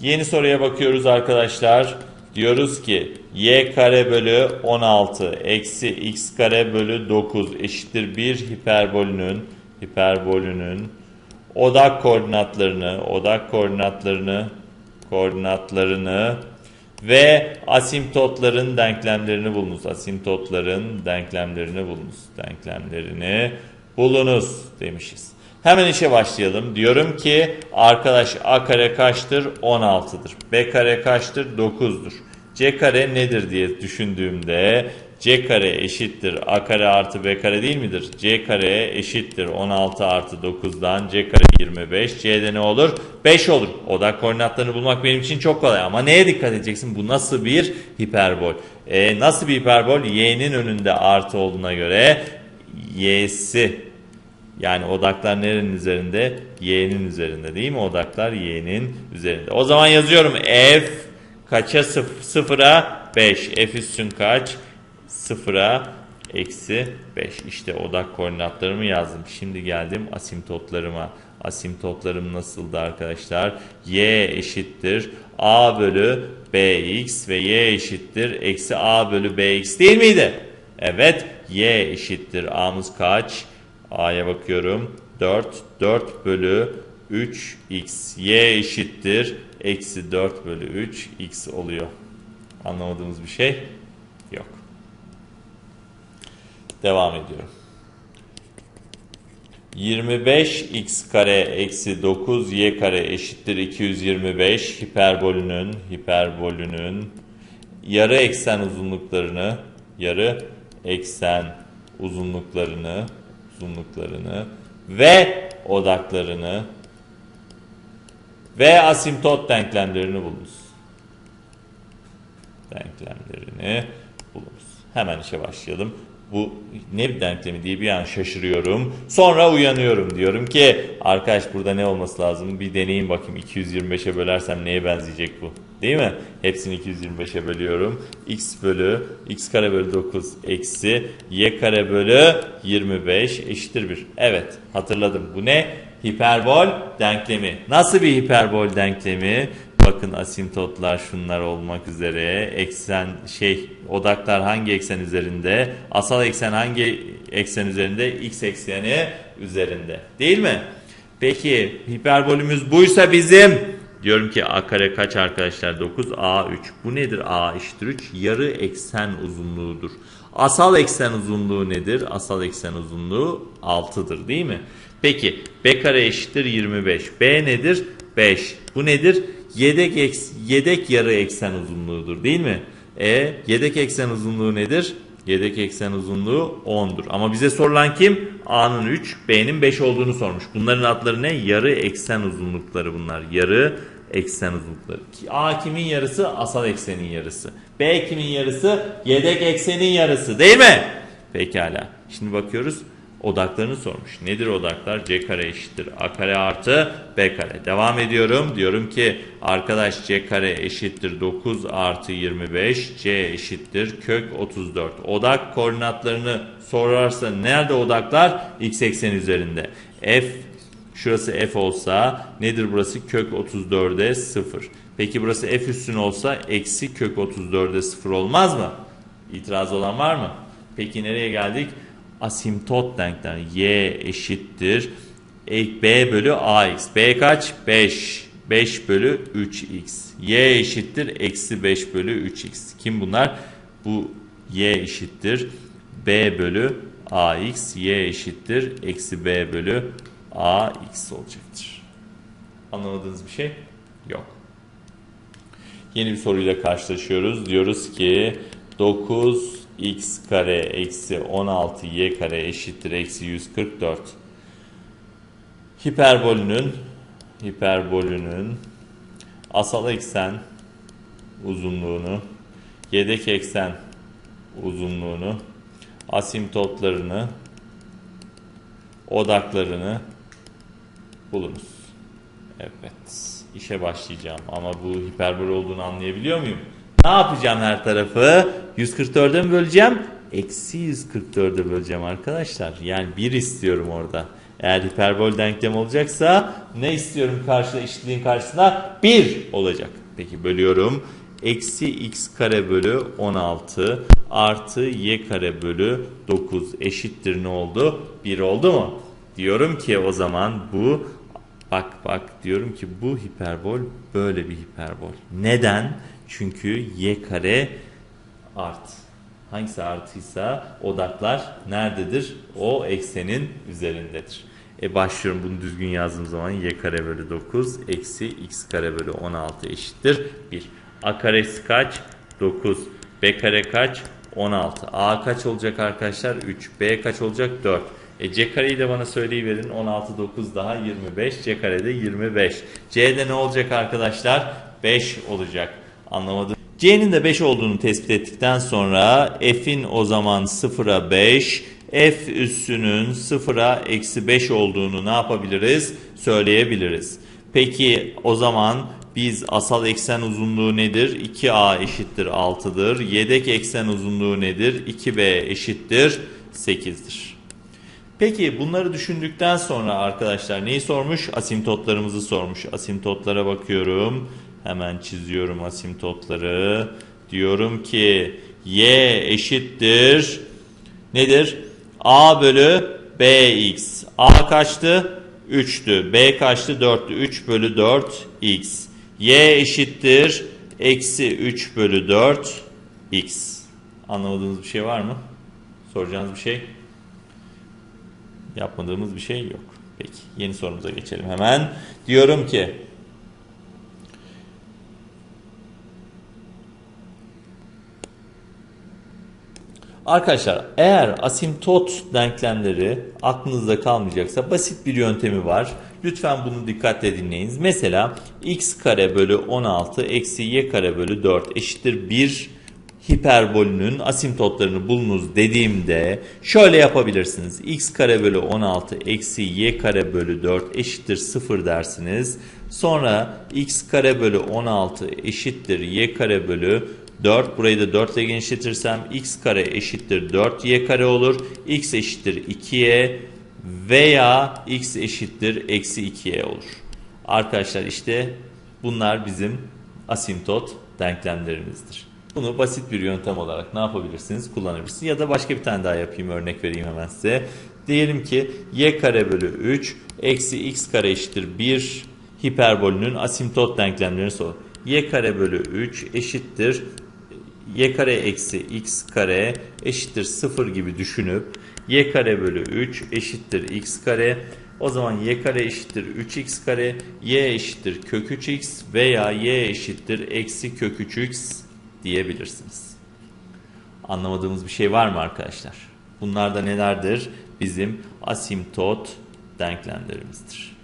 Yeni soruya bakıyoruz arkadaşlar. Diyoruz ki y kare bölü 16 eksi x kare bölü 9 eşittir 1 hiperbolünün hiperbolünün odak koordinatlarını odak koordinatlarını koordinatlarını ve asimptotların denklemlerini bulunuz. Asimptotların denklemlerini bulunuz. Denklemlerini bulunuz demişiz. Hemen işe başlayalım. Diyorum ki arkadaş a kare kaçtır? 16'dır. B kare kaçtır? 9'dur. C kare nedir diye düşündüğümde C kare eşittir A kare artı B kare değil midir? C kare eşittir 16 artı 9'dan C kare 25. C'de ne olur? 5 olur. Odak koordinatlarını bulmak benim için çok kolay ama neye dikkat edeceksin? Bu nasıl bir hiperbol? E, nasıl bir hiperbol? Y'nin önünde artı olduğuna göre Y'si yani odaklar nerenin üzerinde? Y'nin üzerinde değil mi? Odaklar Y'nin üzerinde. O zaman yazıyorum F kaça sıf sıfıra 5. F üstün kaç? Sıfıra eksi 5. İşte odak koordinatlarımı yazdım. Şimdi geldim asimptotlarıma. Asimptotlarım nasıldı arkadaşlar? Y eşittir A bölü Bx ve Y eşittir eksi A bölü Bx değil miydi? Evet. Y eşittir A'mız kaç? A'ya bakıyorum. 4. 4 bölü 3x. Y eşittir. Eksi 4 bölü 3 x oluyor. Anlamadığımız bir şey yok. Devam ediyorum. 25x kare eksi 9y kare eşittir 225 hiperbolünün hiperbolünün yarı eksen uzunluklarını yarı eksen uzunluklarını uzunluklarını ve odaklarını ve asimptot denklemlerini bulunuz. Denklemlerini bulunuz. Hemen işe başlayalım. Bu ne bir denklemi diye bir an şaşırıyorum. Sonra uyanıyorum. Diyorum ki arkadaş burada ne olması lazım? Bir deneyin bakayım 225'e bölersem neye benzeyecek bu? Değil mi? Hepsini 225'e bölüyorum. x bölü x kare bölü 9 eksi y kare bölü 25 eşittir 1. Evet hatırladım. Bu ne? Hiperbol denklemi. Nasıl bir hiperbol denklemi? Bakın asimptotlar şunlar olmak üzere. Eksen şey odaklar hangi eksen üzerinde? Asal eksen hangi eksen üzerinde? X ekseni üzerinde. Değil mi? Peki hiperbolümüz buysa bizim diyorum ki a kare kaç arkadaşlar? 9 a 3. Bu nedir? a eşittir 3. Yarı eksen uzunluğudur. Asal eksen uzunluğu nedir? Asal eksen uzunluğu 6'dır değil mi? Peki b kare eşittir 25. b nedir? 5. Bu nedir? Yedek, eks, yedek yarı eksen uzunluğudur değil mi? E yedek eksen uzunluğu nedir? Yedek eksen uzunluğu 10'dur. Ama bize sorulan kim? A'nın 3, B'nin 5 olduğunu sormuş. Bunların adları ne? Yarı eksen uzunlukları bunlar. Yarı eksen uzunlukları. A kimin yarısı? Asal eksenin yarısı. B kimin yarısı? Yedek eksenin yarısı değil mi? Pekala. Şimdi bakıyoruz odaklarını sormuş. Nedir odaklar? C kare eşittir A kare artı B kare. Devam ediyorum. Diyorum ki arkadaş C kare eşittir 9 artı 25. C eşittir kök 34. Odak koordinatlarını sorarsa nerede odaklar? X eksen üzerinde. F şurası F olsa nedir burası? Kök 34'e 0. Peki burası F üstün olsa eksi kök 34'e 0 olmaz mı? İtiraz olan var mı? Peki nereye geldik? Asimptot denklem y eşittir b bölü ax. b kaç? 5. 5 bölü 3x. y eşittir eksi 5 bölü 3x. Kim bunlar? Bu y eşittir b bölü ax. y eşittir eksi b bölü ax olacaktır. Anlamadığınız bir şey yok. Yeni bir soruyla karşılaşıyoruz. Diyoruz ki 9 x kare eksi 16 y kare eşittir eksi 144 hiperbolünün hiperbolünün asal eksen uzunluğunu yedek eksen uzunluğunu asimptotlarını odaklarını bulunuz. Evet işe başlayacağım ama bu hiperbol olduğunu anlayabiliyor muyum? Ne yapacağım her tarafı? 144'e mi böleceğim? Eksi 144'e böleceğim arkadaşlar. Yani 1 istiyorum orada. Eğer hiperbol denklem olacaksa ne istiyorum karşıda eşitliğin karşısında 1 olacak. Peki bölüyorum. Eksi x kare bölü 16 artı y kare bölü 9 eşittir ne oldu? 1 oldu mu? Diyorum ki o zaman bu bak bak diyorum ki bu hiperbol böyle bir hiperbol. Neden? Çünkü y kare art. Hangisi artıysa odaklar nerededir? O eksenin üzerindedir. E başlıyorum bunu düzgün yazdığım zaman y kare bölü 9 eksi x kare bölü 16 eşittir 1. A karesi kaç? 9. B kare kaç? 16. A kaç olacak arkadaşlar? 3. B kaç olacak? 4. E C kareyi de bana söyleyiverin. 16, 9 daha 25. C karede 25. C'de ne olacak arkadaşlar? 5 olacak. Anlamadım. C'nin de 5 olduğunu tespit ettikten sonra F'in o zaman 0'a 5, F üssünün 0'a eksi 5 olduğunu ne yapabiliriz? Söyleyebiliriz. Peki o zaman biz asal eksen uzunluğu nedir? 2A eşittir 6'dır. Yedek eksen uzunluğu nedir? 2B eşittir 8'dir. Peki bunları düşündükten sonra arkadaşlar neyi sormuş? Asimtotlarımızı sormuş. Asimtotlara bakıyorum. Hemen çiziyorum asimtotları. Diyorum ki y eşittir nedir? a bölü bx. a kaçtı? 3'tü. b kaçtı? 4'tü. 3 bölü 4 x. y eşittir eksi 3 bölü 4 x. Anlamadığınız bir şey var mı? Soracağınız bir şey? Yapmadığımız bir şey yok. Peki yeni sorumuza geçelim hemen. Diyorum ki Arkadaşlar eğer asimtot denklemleri aklınızda kalmayacaksa basit bir yöntemi var. Lütfen bunu dikkatle dinleyiniz. Mesela x kare bölü 16 eksi y kare bölü 4 eşittir 1 hiperbolünün asimtotlarını bulunuz dediğimde şöyle yapabilirsiniz. x kare bölü 16 eksi y kare bölü 4 eşittir 0 dersiniz. Sonra x kare bölü 16 eşittir y kare bölü 4 burayı da 4 ile genişletirsem x kare eşittir 4y kare olur. x eşittir 2y veya x eşittir eksi 2y olur. Arkadaşlar işte bunlar bizim asimtot denklemlerimizdir. Bunu basit bir yöntem olarak ne yapabilirsiniz? Kullanabilirsiniz. Ya da başka bir tane daha yapayım örnek vereyim hemen size. Diyelim ki y kare bölü 3 eksi x kare eşittir 1 hiperbolünün asimtot denklemlerini sor. y kare bölü 3 eşittir y kare eksi x kare eşittir 0 gibi düşünüp y kare bölü 3 eşittir x kare o zaman y kare eşittir 3x kare y eşittir kök 3x veya y eşittir eksi kök 3x diyebilirsiniz. Anlamadığımız bir şey var mı arkadaşlar? Bunlar da nelerdir? Bizim asimtot denklemlerimizdir.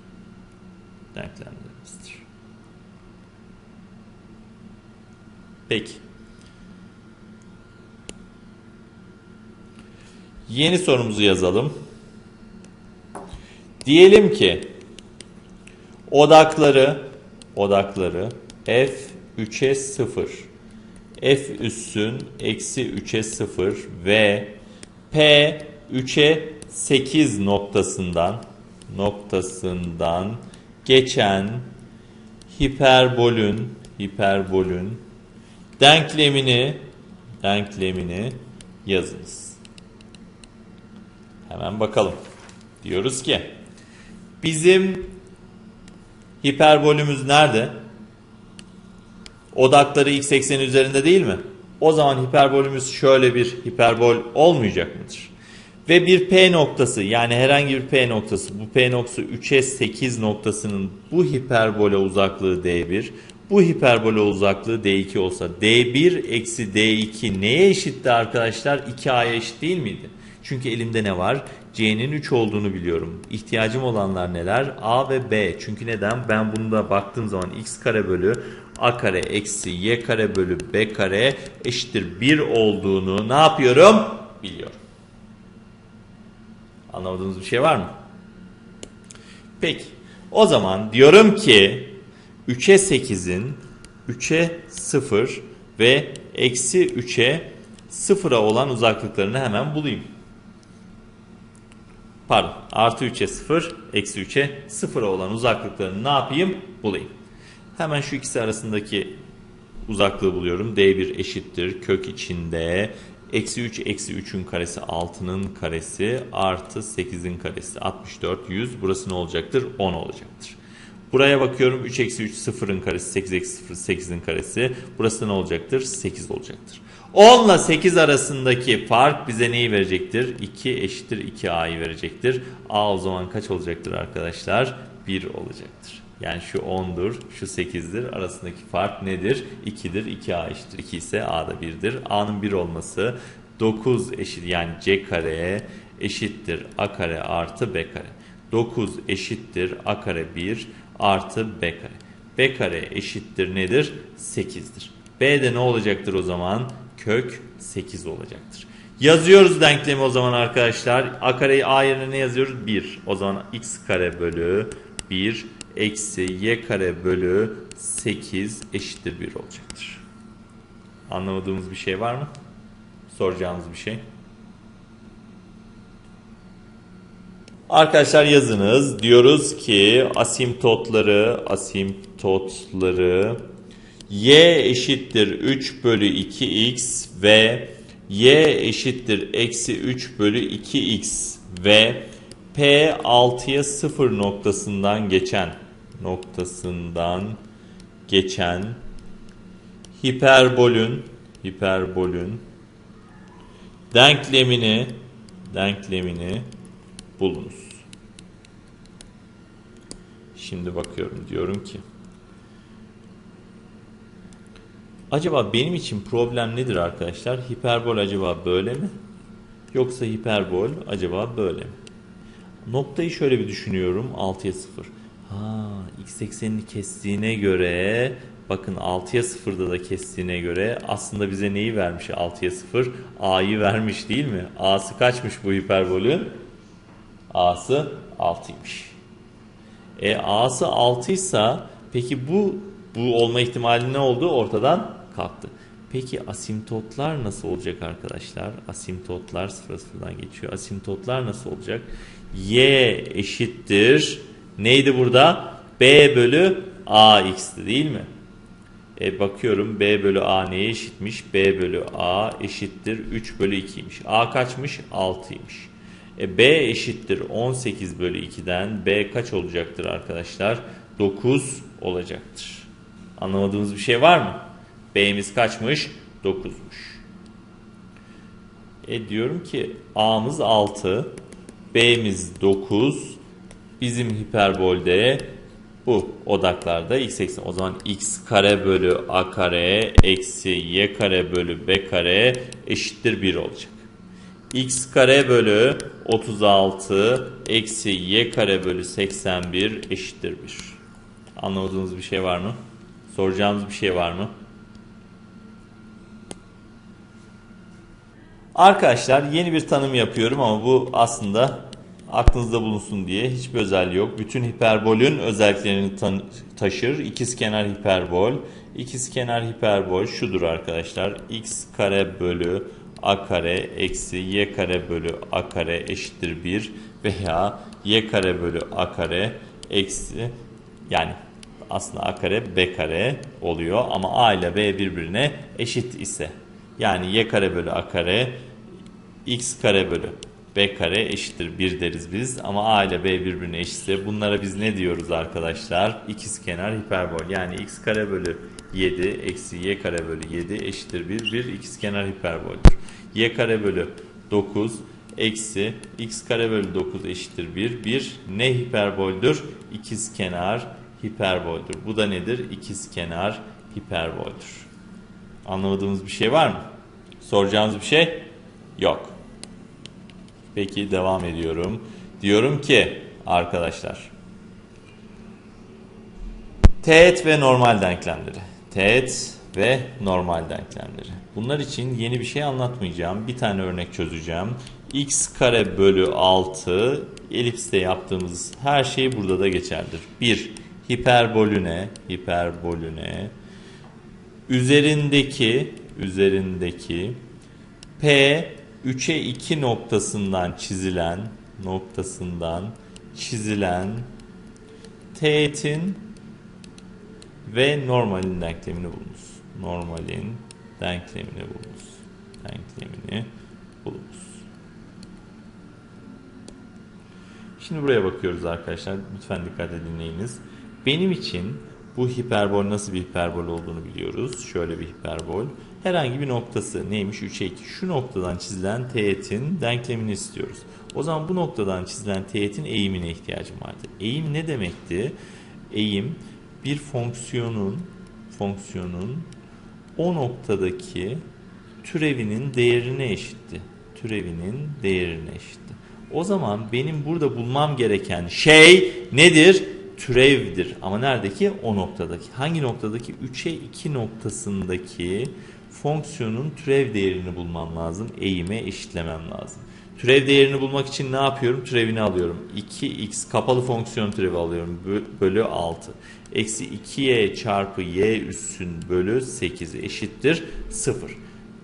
Denklemlerimizdir. Peki. Yeni sorumuzu yazalım. Diyelim ki odakları odakları f 3'e 0 f üssün eksi 3'e 0 ve p 3'e 8 noktasından noktasından geçen hiperbolün hiperbolün denklemini denklemini yazınız. Hemen bakalım. Diyoruz ki bizim hiperbolümüz nerede? Odakları x ekseni üzerinde değil mi? O zaman hiperbolümüz şöyle bir hiperbol olmayacak mıdır? Ve bir P noktası yani herhangi bir P noktası bu P noktası 3'e 8 noktasının bu hiperbole uzaklığı D1 bu hiperbole uzaklığı D2 olsa D1 eksi D2 neye eşitti arkadaşlar? 2A'ya eşit değil miydi? Çünkü elimde ne var? C'nin 3 olduğunu biliyorum. İhtiyacım olanlar neler? A ve B. Çünkü neden? Ben bunu da baktığım zaman x kare bölü a kare eksi y kare bölü b kare eşittir 1 olduğunu ne yapıyorum? Biliyorum. Anlamadığınız bir şey var mı? Peki. O zaman diyorum ki 3'e 8'in 3'e 0 ve eksi 3'e 0'a olan uzaklıklarını hemen bulayım. Pardon artı 3'e 0 eksi 3'e 0 olan uzaklıklarını ne yapayım? Bulayım. Hemen şu ikisi arasındaki uzaklığı buluyorum. D1 eşittir kök içinde eksi 3 eksi 3'ün karesi 6'nın karesi artı 8'in karesi 64 100 burası ne olacaktır? 10 olacaktır. Buraya bakıyorum 3 eksi 3 sıfırın karesi 8 eksi 0 8'in karesi burası ne olacaktır? 8 olacaktır. 10 ile 8 arasındaki fark bize neyi verecektir? 2 eşittir 2a'yı verecektir. A o zaman kaç olacaktır arkadaşlar? 1 olacaktır. Yani şu 10'dur, şu 8'dir. Arasındaki fark nedir? 2'dir. 2a eşittir 2 ise a da 1'dir. a'nın 1 olması 9 eşit yani c kare eşittir a kare artı b kare. 9 eşittir a kare 1 artı b kare. b kare eşittir nedir? 8'dir. b'de ne olacaktır o zaman? Kök 8 olacaktır. Yazıyoruz denklemi o zaman arkadaşlar. A kareyi A yerine ne yazıyoruz? 1. O zaman x kare bölü 1 eksi y kare bölü 8 eşittir 1 olacaktır. Anlamadığımız bir şey var mı? Soracağımız bir şey. Arkadaşlar yazınız. Diyoruz ki asimtotları asimtotları y eşittir 3 bölü 2x ve y eşittir eksi 3 bölü 2x ve p 6'ya 0 noktasından geçen noktasından geçen hiperbolün hiperbolün denklemini denklemini bulunuz. Şimdi bakıyorum diyorum ki Acaba benim için problem nedir arkadaşlar? Hiperbol acaba böyle mi? Yoksa hiperbol acaba böyle mi? Noktayı şöyle bir düşünüyorum. 6'ya 0. Ha, x eksenini kestiğine göre bakın 6'ya 0'da da kestiğine göre aslında bize neyi vermiş 6'ya 0? A'yı vermiş değil mi? A'sı kaçmış bu hiperbolün? A'sı 6'ymış. E A'sı 6 ise peki bu bu olma ihtimali ne oldu? Ortadan kalktı. Peki asimtotlar nasıl olacak arkadaşlar? Asimtotlar sıfır sıfırdan geçiyor. Asimtotlar nasıl olacak? Y eşittir. Neydi burada? B bölü AX'ti değil mi? E bakıyorum B bölü A neye eşitmiş? B bölü A eşittir 3 bölü 2'ymiş. A kaçmış? 6'ymış. E B eşittir 18 bölü 2'den B kaç olacaktır arkadaşlar? 9 olacaktır. Anlamadığımız bir şey var mı? B'miz kaçmış? 9'muş. E diyorum ki A'mız 6, B'miz 9, bizim hiperbolde bu odaklarda x eksen. O zaman x kare bölü a kare eksi y kare bölü b kare eşittir 1 olacak. X kare bölü 36 eksi y kare bölü 81 eşittir 1. Anlamadığınız bir şey var mı? Soracağımız bir şey var mı? Arkadaşlar yeni bir tanım yapıyorum ama bu aslında aklınızda bulunsun diye hiçbir özelliği yok. Bütün hiperbolün özelliklerini taşır. İkizkenar hiperbol. İkizkenar hiperbol şudur arkadaşlar. x kare bölü a kare eksi y kare bölü a kare eşittir 1 veya y kare bölü a kare eksi yani aslında a kare b kare oluyor ama a ile b birbirine eşit ise. Yani y kare bölü a kare x kare bölü b kare eşittir 1 deriz biz ama a ile b birbirine eşitse bunlara biz ne diyoruz arkadaşlar? İkizkenar hiperbol yani x kare bölü 7 eksi y kare bölü 7 eşittir 1 bir ikizkenar hiperboldür. y kare bölü 9 eksi x kare bölü 9 eşittir 1 bir ne hiperboldür? İkizkenar hiperboldür. Bu da nedir? İkizkenar hiperboldür. Anlamadığımız bir şey var mı? Soracağınız bir şey? Yok. Peki devam ediyorum. Diyorum ki arkadaşlar teğet ve normal denklemleri. Teğet ve normal denklemleri. Bunlar için yeni bir şey anlatmayacağım. Bir tane örnek çözeceğim. x kare bölü 6 elipste yaptığımız her şey burada da geçerlidir. 1. Hiperbolüne, hiperbolüne üzerindeki üzerindeki P 3'e 2 noktasından çizilen noktasından çizilen teğetin ve normalin denklemini bulunuz. Normalin denklemini bulunuz. Denklemini bulunuz. Şimdi buraya bakıyoruz arkadaşlar. Lütfen dikkatle dinleyiniz. Benim için bu hiperbol nasıl bir hiperbol olduğunu biliyoruz. Şöyle bir hiperbol. Herhangi bir noktası neymiş? 3'e 2. Şu noktadan çizilen teğetin denklemini istiyoruz. O zaman bu noktadan çizilen teğetin eğimine ihtiyacım vardı. Eğim ne demekti? Eğim bir fonksiyonun fonksiyonun o noktadaki türevinin değerine eşitti. Türevinin değerine eşitti. O zaman benim burada bulmam gereken şey nedir? Türevdir. Ama neredeki? O noktadaki. Hangi noktadaki? 3'e 2 noktasındaki fonksiyonun türev değerini bulmam lazım. Eğime eşitlemem lazım. Türev değerini bulmak için ne yapıyorum? Türevini alıyorum. 2x kapalı fonksiyon türevi alıyorum. Bölü 6. Eksi 2y çarpı y üssün bölü 8 eşittir 0.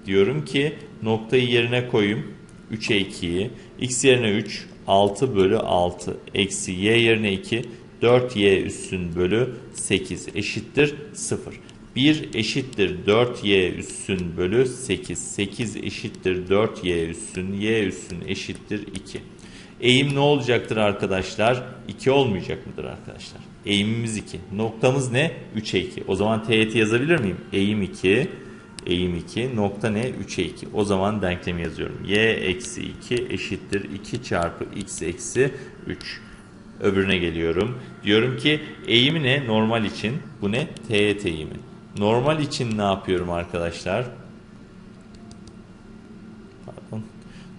Diyorum ki noktayı yerine koyayım. 3'e 2'yi. x yerine 3. 6 bölü 6. Eksi y yerine 2. 4y üssün bölü 8 eşittir 0. 1 eşittir 4y üssün bölü 8. 8 eşittir 4y üssün. y üssün eşittir 2. Eğim ne olacaktır arkadaşlar? 2 olmayacak mıdır arkadaşlar? Eğimimiz 2. Noktamız ne? 3'e 2. O zaman teğet yazabilir miyim? Eğim 2. Eğim 2. Nokta ne? 3'e 2. O zaman denklemi yazıyorum. y eksi 2 eşittir 2 çarpı x eksi 3. Öbürüne geliyorum. Diyorum ki eğimi ne? Normal için. Bu ne? Teğet eğimi. Normal için ne yapıyorum arkadaşlar? Pardon.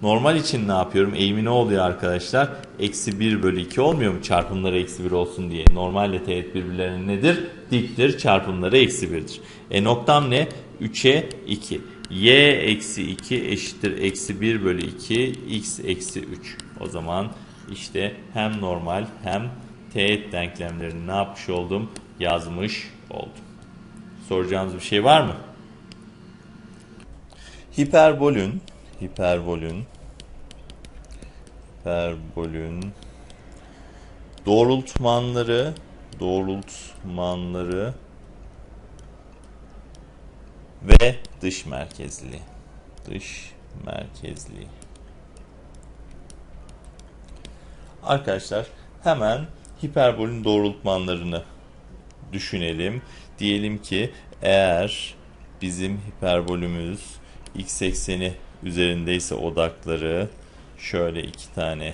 Normal için ne yapıyorum? Eğimi ne oluyor arkadaşlar? Eksi 1 bölü 2 olmuyor mu? Çarpımları eksi 1 olsun diye. Normalle teğet birbirlerine nedir? Diktir. Çarpımları eksi 1'dir. E noktam ne? 3'e 2. Y eksi 2 eşittir eksi 1 bölü 2 x eksi 3. O zaman işte hem normal hem teğet denklemlerini ne yapmış oldum? Yazmış oldum. Soracağınız bir şey var mı? Hiperbolün hiperbolün hiperbolün doğrultmanları doğrultmanları ve dış merkezli dış merkezli Arkadaşlar hemen hiperbolün doğrultmanlarını düşünelim. Diyelim ki eğer bizim hiperbolümüz x ekseni üzerindeyse odakları şöyle iki tane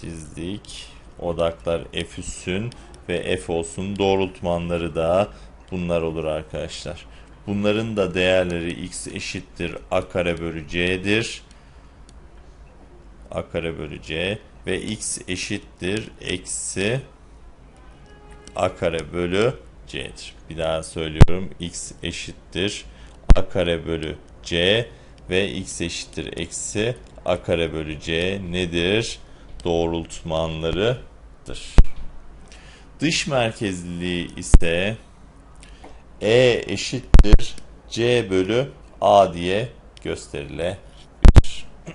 çizdik. Odaklar f üssün ve f olsun. Doğrultmanları da bunlar olur arkadaşlar. Bunların da değerleri x eşittir a kare bölü c'dir. A kare bölü c ve x eşittir eksi a kare bölü c'dir. Bir daha söylüyorum. x eşittir a kare bölü c ve x eşittir eksi a kare bölü c nedir? Doğrultmanlarıdır. Dış merkezliliği ise e eşittir c bölü a diye gösterilebilir.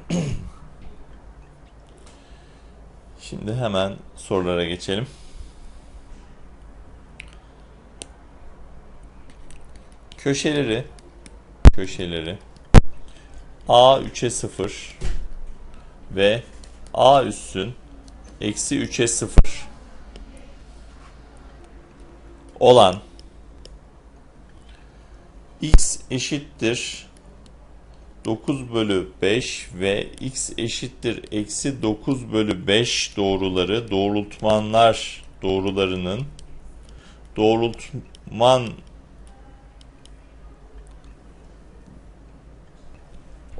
Şimdi hemen sorulara geçelim. Köşeleri köşeleri a 3'e 0 ve a üssün eksi 3'e 0 olan x eşittir 9 bölü 5 ve x eşittir eksi 9 bölü 5 doğruları doğrultmanlar doğrularının doğrultman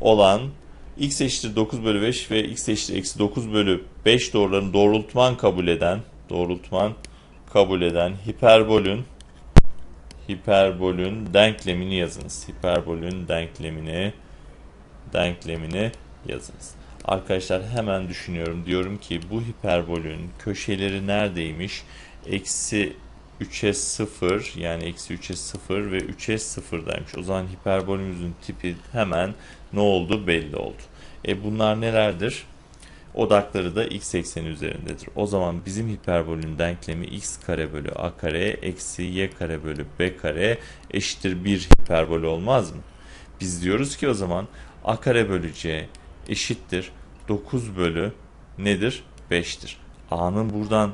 olan x eşittir 9 bölü 5 ve x eşittir eksi 9 bölü 5 doğrularını doğrultman kabul eden doğrultman kabul eden hiperbolün hiperbolün denklemini yazınız. Hiperbolün denklemini denklemini yazınız. Arkadaşlar hemen düşünüyorum. Diyorum ki bu hiperbolün köşeleri neredeymiş? Eksi 3'e 0 yani eksi 3'e 0 ve 3'e 0'daymış. O zaman hiperbolümüzün tipi hemen ne oldu belli oldu. E bunlar nelerdir? Odakları da x ekseni üzerindedir. O zaman bizim hiperbolün denklemi x kare bölü a kare eksi y kare bölü b kare eşittir 1 hiperbol olmaz mı? Biz diyoruz ki o zaman a kare bölü c eşittir 9 bölü nedir? 5'tir. a'nın buradan